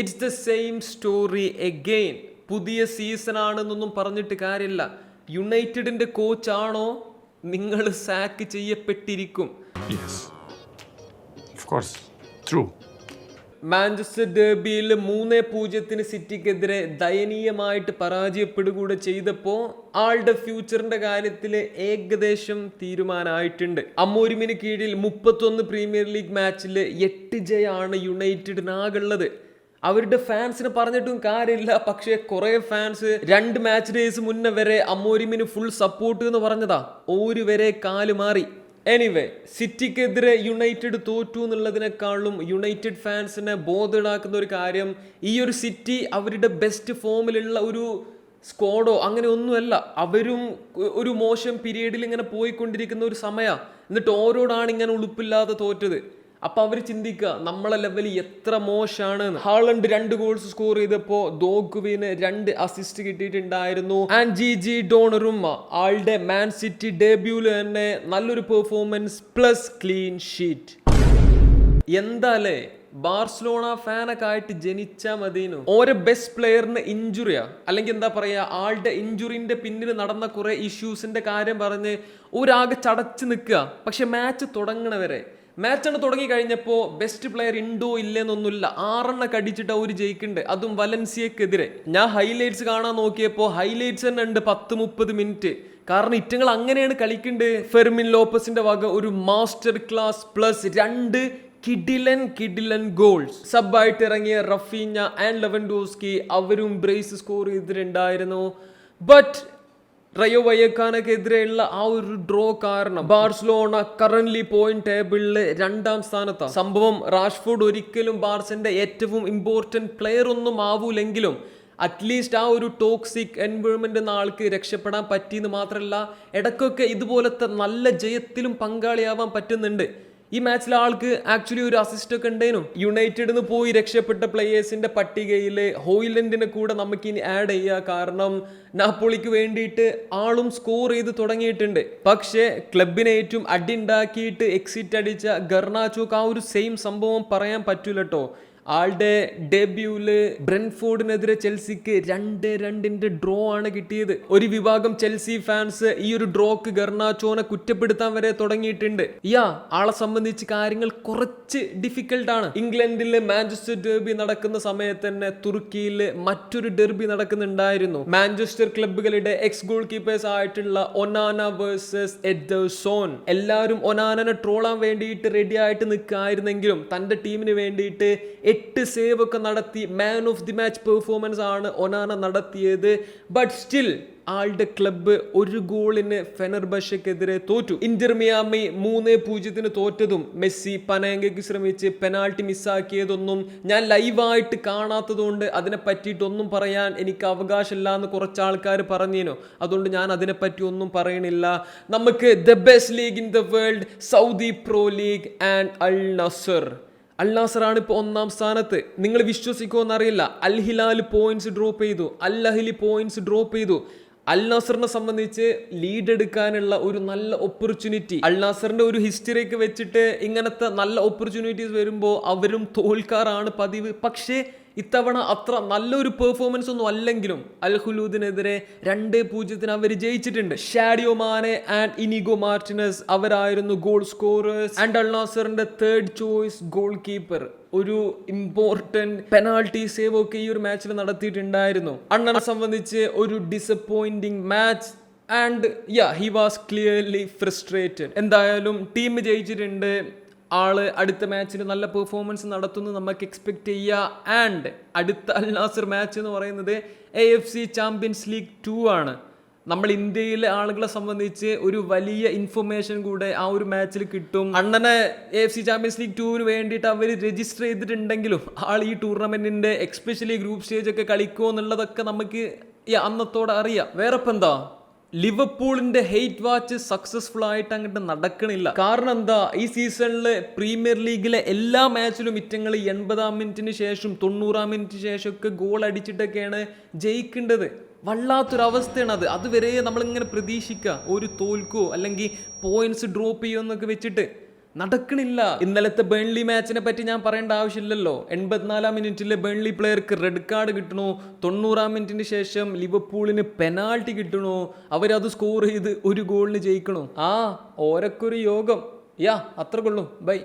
It's the same story again പുതിയ season ആണെന്നൊന്നും പറഞ്ഞിട്ട് കാര്യമില്ല. യുണൈറ്റഡിന്റെ കോച്ചാണോ നിങ്ങൾ സാക്ക് ചെയ്യപ്പെട്ടിരിക്കും. മാഞ്ചസ്റ്റർ ഡേബിയിൽ മൂന്ന് പൂജ്യത്തിന് സിറ്റിക്കെതിരെ ദയനീയമായിട്ട് പരാജയപ്പെടുകൂടെ ചെയ്തപ്പോൾ ആളുടെ ഫ്യൂച്ചറിന്റെ കാര്യത്തിൽ ഏകദേശം തീരുമാനമായിട്ടുണ്ട്. അമ്മൂരിമിന് കീഴിൽ മുപ്പത്തൊന്ന് പ്രീമിയർ ലീഗ് മാച്ചിൽ എട്ട് ജയാണ് യുണൈറ്റഡിനാകുള്ളത് അവരുടെ ഫാൻസിന് പറഞ്ഞിട്ടും കാര്യമില്ല. പക്ഷേ കുറെ ഫാൻസ് രണ്ട് മാച്ച് ഡേയ്സ് മുന്നേ വരെ അമ്മോരിമിന് ഫുൾ സപ്പോർട്ട് എന്ന് പറഞ്ഞതാ. ഒരു വരെ കാൽ മാറി. എനിവേ സിറ്റിക്കെതിരെ യുണൈറ്റഡ് തോറ്റു എന്നുള്ളതിനേക്കാളും യുണൈറ്റഡ് ഫാൻസിനെ ബോധമുണ്ടാക്കുന്ന ഒരു കാര്യം ഈ ഒരു സിറ്റി അവരുടെ ബെസ്റ്റ് ഫോമിലുള്ള ഒരു സ്ക്വാഡോ അങ്ങനെ ഒന്നുമല്ല. അവരും ഒരു മോശം പീരീഡിൽ ഇങ്ങനെ പോയിക്കൊണ്ടിരിക്കുന്ന ഒരു സമയമാണ് എന്നിട്ട് ഓരോടാണ് ഇങ്ങനെ ഉളുപ്പില്ലാതെ തോറ്റത്. അപ്പൊ അവർ ചിന്തിക്കുക നമ്മളെ ലെവൽ എത്ര മോശമാണ് ഹാളണ്ട് രണ്ട് ഗോൾസ് സ്കോർ ചെയ്തപ്പോ ദോഗുവിന് രണ്ട് അസിസ്റ്റ് കിട്ടിയിട്ടുണ്ടായിരുന്നു. ആൻഡ് ജി ജി ഡോണറും ആളുടെ മാൻ സിറ്റി ഡെബ്യൂൽ തന്നെ നല്ലൊരു പെർഫോമൻസ് പ്ലസ് ക്ലീൻ ഷീറ്റ് എന്താലേ ബാർസലോണ ഫാനൊക്കെ ആയിട്ട് ജനിച്ചാ മതിനു. ഓരോ ബെസ്റ്റ് പ്ലെയറിന് ഇഞ്ചുറിയാ അല്ലെങ്കിൽ എന്താ പറയാ ആളുടെ ഇഞ്ചുറിന്റെ പിന്നിൽ നടന്ന കുറെ ഇഷ്യൂസിന്റെ കാര്യം പറഞ്ഞ് ഒരാകെ ചടച്ച് നിൽക്കുക പക്ഷെ മാച്ച് തുടങ്ങണവരെ മാച്ചാണ് തുടങ്ങി കഴിഞ്ഞപ്പോൾ ബെസ്റ്റ് പ്ലെയർ ഉണ്ടോ ഇല്ലെന്നൊന്നുമില്ല. ആറെണ്ണ കടിച്ചിട്ട് ഒരു ജയിക്കുന്നുണ്ട് അതും വലൻസിയക്കെതിരെ. ഞാൻ ഹൈലൈറ്റ്സ് കാണാൻ നോക്കിയപ്പോൾ ഹൈലൈറ്റ്സ് തന്നെ ഉണ്ട് പത്ത് മുപ്പത് മിനിറ്റ് കാരണം ഇറ്റങ്ങൾ അങ്ങനെയാണ് കളിക്കേണ്ടത് ഫെർമിൻ ലോപ്പസിന്റെ വക ഒരു മാസ്റ്റർ ക്ലാസ് പ്ലസ് രണ്ട് കിഡിലൻ കിഡിലൻ ഗോൾസ് സബായിട്ട് ഇറങ്ങിയ റഫീഞ്ഞ ആൻഡ് ലെവൻഡോസ്കി അവരും ബ്രേസ് സ്കോർ ചെയ്തിട്ടുണ്ടായിരുന്നു. ബട്ട് റയോ വയ്യക്കാനക്കെതിരെയുള്ള ആ ഒരു ഡ്രോ കാരണം ബാർസലോണ കറന്റ് പോയിന്റ് ടേബിളിൽ രണ്ടാം സ്ഥാനത്താണ്. സംഭവം റാഷ്ഫോർഡ് ഒരിക്കലും ബാർസിന്റെ ഏറ്റവും ഇമ്പോർട്ടന്റ് പ്ലെയർ ഒന്നും ആവൂലെങ്കിലും അറ്റ്ലീസ്റ്റ് ആ ഒരു ടോക്സിക് എൻവയോൺമെന്റ് ആൾക്ക് രക്ഷപ്പെടാൻ പറ്റിയെന്ന് മാത്രമല്ല ഇടയ്ക്കൊക്കെ ഇതുപോലത്തെ നല്ല ജയത്തിലും പങ്കാളിയാവാൻ പറ്റുന്നുണ്ട്. ഈ മാച്ചിൽ ആൾക്ക് ആക്ച്വലി ഒരു അസിസ്റ്റ് ഒക്കെ ഉണ്ടേനും യുണൈറ്റഡിൽ നിന്ന് പോയി രക്ഷപ്പെട്ട പ്ലേയേഴ്സിന്റെ പട്ടികയിൽ ഹോയിലൻഡിനെ കൂടെ നമുക്ക് ഇനി ആഡ് ചെയ്യുക കാരണം നാപ്പോളിക്ക് വേണ്ടിയിട്ട് ആളും സ്കോർ ചെയ്ത് തുടങ്ങിയിട്ടുണ്ട്. പക്ഷേ ക്ലബിനെ ഏറ്റവും അടിണ്ടാക്കിയിട്ട് എക്സിറ്റ് അടിച്ച ഗർണാച്ചോക്ക് ആ ഒരു സെയിം സംഭവം പറയാൻ പറ്റൂല കേട്ടോ ആളുടെ ഡെബ്യൂൽ ബ്രെൻഫോർഡിനെതിരെ ചെൽസിക്ക് രണ്ട് രണ്ടിന്റെ ഡ്രോ ആണ് കിട്ടിയത്. ഒരു വിഭാഗം ചെൽസി ഫാൻസ് ഈ ഒരു ഡ്രോക്ക് ഗർണാച്ചോനെ കുറ്റപ്പെടുത്താൻ വരെ തുടങ്ങിയിട്ടുണ്ട്. യാ ആളെ സംബന്ധിച്ച് കാര്യങ്ങൾ കുറച്ച് ഡിഫിക്കൽട്ട് ആണ്. ഇംഗ്ലണ്ടിൽ മാഞ്ചസ്റ്റർ ഡെർബി നടക്കുന്ന സമയത്ത് തന്നെ തുർക്കിയിൽ മറ്റൊരു ഡെർബി നടക്കുന്നുണ്ടായിരുന്നു. മാഞ്ചസ്റ്റർ ക്ലബുകളുടെ എക്സ് ഗോൾ കീപ്പേഴ്സ് ആയിട്ടുള്ള ഒനാന വേഴ്സസ് എഡ്സോൺ എല്ലാവരും ഒനാനനെ ട്രോളാൻ വേണ്ടിയിട്ട് റെഡി ആയിട്ട് നിൽക്കായിരുന്നെങ്കിലും തന്റെ ടീമിന് വേണ്ടിയിട്ട് എട്ട് സേവ് ഒക്കെ നടത്തി man of the match performance ആണ് ഒനാന നടത്തിയത്. ബട്ട് സ്റ്റിൽ ആളുടെ ക്ലബ്ബ് ഒരു ഗോളിന് ഫെനർബഷക്കെതിരെ തോറ്റു. ഇന്റർ മിയാമി മൂന്ന് പൂജ്യത്തിന് തോറ്റതും. മെസ്സി പനയങ്കയ്ക്ക് ശ്രമിച്ച് പെനാൾട്ടി മിസ്സാക്കിയതൊന്നും ഞാൻ ലൈവായിട്ട് കാണാത്തതുകൊണ്ട് അതിനെ പറ്റിയിട്ടൊന്നും പറയാൻ എനിക്ക് അവകാശമില്ല എന്ന് കുറച്ച് ആൾക്കാർ പറഞ്ഞേനു അതുകൊണ്ട് ഞാൻ അതിനെപ്പറ്റി ഒന്നും പറയണില്ല. നമുക്ക് the best league in the world Saudi Pro League and Al Nassr Al നാസറാണ് ഇപ്പോൾ ഒന്നാം സ്ഥാനത്ത്. നിങ്ങൾ വിശ്വസിക്കുമോ എന്നറിയില്ല. അൽ ഹിലാൽ പോയിന്റ്സ് ഡ്രോപ്പ് ചെയ്തു. അൽ അഹ്ലി പോയിന്റ്സ് ഡ്രോപ്പ് ചെയ്തു. അൽ നാസറിനെ സംബന്ധിച്ച് ലീഡ് എടുക്കാനുള്ള ഒരു നല്ല ഓപ്പർച്യൂണിറ്റി അൽ നാസറിന്റെ ഒരു ഹിസ്റ്ററിക്ക് വെച്ചിട്ട് ഇങ്ങനത്തെ നല്ല ഓപ്പർച്യൂണിറ്റീസ് വരുമ്പോൾ അവരും തോൽക്കാറാണ് പതിവ്. പക്ഷേ ഇത്തവണ അത്ര നല്ലൊരു പെർഫോമൻസ് ഒന്നും അല്ലെങ്കിലും അൽ ഹുലൂദിനെതിരെ രണ്ട് പൂജ്യത്തിന് അവർ ജയിച്ചിട്ടുണ്ട്. Sadio Mane and Inigo Martinez അവരായിരുന്നു ഗോൾ സ്കോറേഴ്സ് ആൻഡ് അൽ നാസറിന്റെ തേർഡ് ചോയ്സ് ഗോൾ കീപ്പർ ഒരു ഇമ്പോർട്ടന്റ് പെനാൾട്ടി സേവ് ഒക്കെ ഈ ഒരു മാച്ചിൽ നടത്തിയിട്ടുണ്ടായിരുന്നു. അണ്ണനെ സംബന്ധിച്ച് ഒരു disappointing match and yeah he was clearly frustrated എന്തായാലും ടീം ജയിച്ചിട്ടുണ്ട്. ആൾ അടുത്ത മാച്ചിൽ നല്ല പെർഫോമൻസ് നടത്തുന്നു നമുക്ക് എക്സ്പെക്ട് ചെയ്യുക ആൻഡ് അടുത്ത അൽ നാസർ മാച്ച് എന്ന് പറയുന്നത് A F C Champions League two ആണ്. നമ്മൾ ഇന്ത്യയിലെ ആളുകളെ സംബന്ധിച്ച് ഒരു വലിയ ഇൻഫർമേഷൻ കൂടെ ആ ഒരു മാച്ചിൽ കിട്ടും. അണ്ണനെ A F C Champions League ടൂവിന് വേണ്ടിയിട്ട് അവർ രജിസ്റ്റർ ചെയ്തിട്ടുണ്ടെങ്കിലും ആൾ ഈ ടൂർണമെന്റിന്റെ എക്സ്പെഷ്യലി ഗ്രൂപ്പ് സ്റ്റേജ് ഒക്കെ കളിക്കുമോ എന്നുള്ളതൊക്കെ നമുക്ക് ഈ അന്നത്തോടെ അറിയാം. വേറെ എന്താ? ലിവർപൂളിന്റെ ഹെയ്റ്റ് വാച്ച് സക്സസ്ഫുൾ ആയിട്ട് അങ്ങോട്ട് നടക്കണില്ല. കാരണം എന്താ? ഈ സീസണിൽ പ്രീമിയർ ലീഗിലെ എല്ലാ മാച്ചിലും ഇറ്റങ്ങൾ എൺപതാം മിനിറ്റിന് ശേഷം തൊണ്ണൂറാം മിനിറ്റിന് ശേഷം ഒക്കെ ഗോൾ അടിച്ചിട്ടൊക്കെയാണ് ജയിക്കേണ്ടത്. വല്ലാത്തൊരവസ്ഥയാണ് അത്. അതുവരെ നമ്മളിങ്ങനെ പ്രതീക്ഷിക്കുക. ഒരു തോൽക്കോ അല്ലെങ്കിൽ പോയിന്റ്സ് ഡ്രോപ്പ് ചെയ്യുമോ എന്നൊക്കെ വെച്ചിട്ട് നടക്കണില്ല. ഇന്നലത്തെ ബേൺലി മാച്ചിനെ പറ്റി ഞാൻ പറയേണ്ട ആവശ്യമില്ലല്ലോ. എൺപത്തിനാലാം മിനിറ്റിലെ ബേൺലി പ്ലെയർക്ക് റെഡ് കാർഡ് കിട്ടണു. തൊണ്ണൂറാം മിനിറ്റിന് ശേഷം ലിവർപൂളിന് പെനാൾട്ടി കിട്ടണു. അവരത് സ്കോർ ചെയ്ത് ഒരു ഗോളിന് ജയിക്കണോ. ആ ഓരക്കൊരു യോഗം. യാ അത്ര ബൈ.